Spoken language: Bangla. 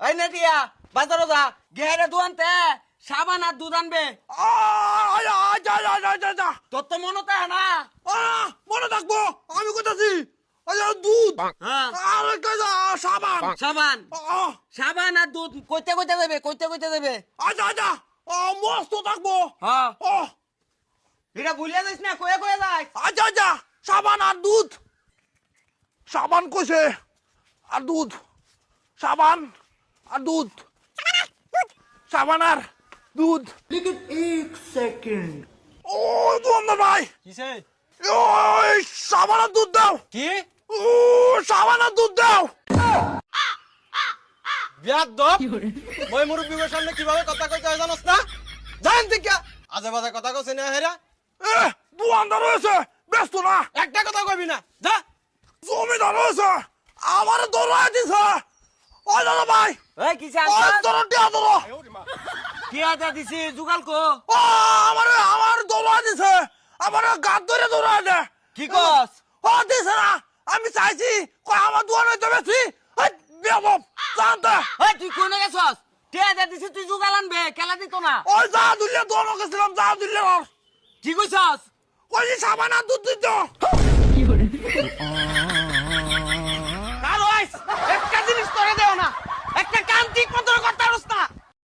এই নেটিয়া, বাজারও যা গেহারে দুয়ানতে সাবান আর দুধ আনবে। তোর তো মনে তাই না? মনে থাকব আমি কোথাছি দুধ আর সাবান। সাবান সাবান আর দুধ কইতে কইতে দেবে, কইতে কইতে দেবে। আচ্ছা আচ্ছা মস্ত থাকব হ্যাঁ। এটা ভুলিয়া যাইস না, কয়ে কয়ে যাইস আচ্ছা আচ্ছা সাবান আর দুধ সাবান কইছে, আর দুধ। সাবান। আর দুধ। সাবান আর দুধ। লিখিত এক সেকেন্ড। ও দোকানদার ভাই। কিসে? ওই সাবান আর দুধ দাও। কি? ও সাবান আর দুধ দাও। বিয়ার দপ মই মুরব্বীর সামনে কীভাবে কথা কইতে হয় জানোস না? জান থেকে আজে বাজে কথা কইছে না হেরা? এ দোকানদার রয়েছে ব্যস্ত না। একটা কথা কইবি না। যা। জমিদার রয়েছে আমার দৌড়ায় দিছে। ওই দাদা ভাই। কিসে ওই আনছ তোর? টিয়া কি আদা দিছি? জুগাল কো। ও আমার আমার দৌড়ায় দিছে। আমার গাত ধরে দৌড়ায় দে। কি কস? ও দিছে না। আমি চাইছি কই আমার দোয়ার হইতে বেশি বেবব জানতে এই তুই কোনে গেছস কে আদা দিছি? তুই জুগাল আনবে। খেলা দিত না। ওই যা দুলে দোনো গেছিলাম যা দুলে কি কইছস? ওই যে সাবান দুধ দিত।